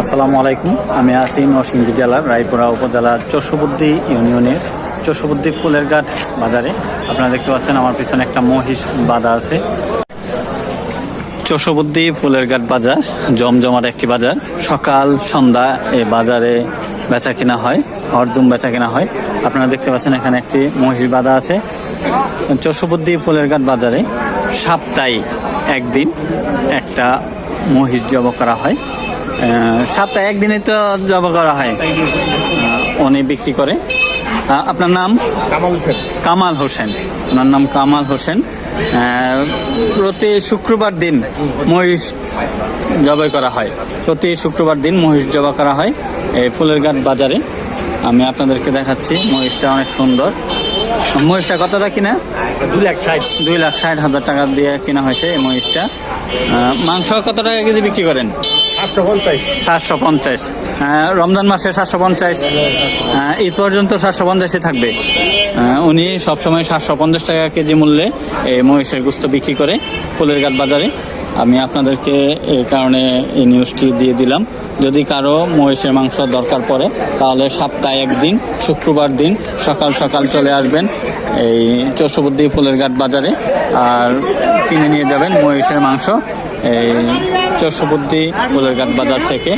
আসসালামু আলাইকুম। আমি আছি নরসিংদী জেলার রায়পুরা উপজেলার চষবুদ্দি ইউনিয়নের চষবুদ্দি ফুলের ঘাট বাজারে। আপনারা দেখতে পাচ্ছেন আমার পিছনে একটা মহিষ বাঁধা আছে। চষবুদ্দি ফুলের ঘাট বাজার জমজমার একটি বাজার। সকাল, সন্ধ্যা এই বাজারে বেচা কিনা হয়, হরদুম বেচা কিনা হয়। আপনারা দেখতে পাচ্ছেন এখানে একটি মহিষ বাঁধা আছে। চষবুদ্দি ফুলের ঘাট বাজারে সাপ্তাহিক একদিন একটা মহিষ জব করা হয়। সপ্তাহে একদিনে তো জব করা হয়। অনেক উনি বিক্রি করে। আপনার নাম? কামাল হোসেন। কামাল হোসেন। ওনার নাম কামাল হোসেন। প্রতি শুক্রবার দিন মহিষ জবাই করা হয়। প্রতি শুক্রবার দিন মহিষ জবা করা হয় এই ফুলের ঘাট বাজারে। আমি আপনাদেরকে দেখাচ্ছি। মহিষটা অনেক সুন্দর। মহিষটা কতটা কিনা? দুই লাখ ষাট। দুই লাখ ষাট হাজার টাকা দিয়ে কিনা হয়েছে এই মহিষটা। মাংস কত টাকা কেজি বিক্রি করেন? সাতশো পঞ্চাশ। সাতশো রমজান মাসে সাতশো পঞ্চাশ। ঈদ পর্যন্ত সাতশো পঞ্চাশে থাকবে। উনি সবসময় সাতশো পঞ্চাশ টাকা কেজি মূল্যে এই মহিষের গুস্ত বিক্রি করে ফুলের গাছ বাজারে আমি আপনাদেরকে এই কারণে এই নিউজটি দিয়ে দিলাম। যদি কারও মহিষের মাংস দরকার পড়ে, তাহলে সপ্তাহে একদিন, শুক্রবার দিন, সকাল সকাল চলে আসবেন এই চৌষবুদ্দি ফুলের ঘাট বাজারে আর কিনে নিয়ে যাবেন মহিষের মাংস এই চৌষবুদ্দি ফুলের ঘাট বাজার থেকে।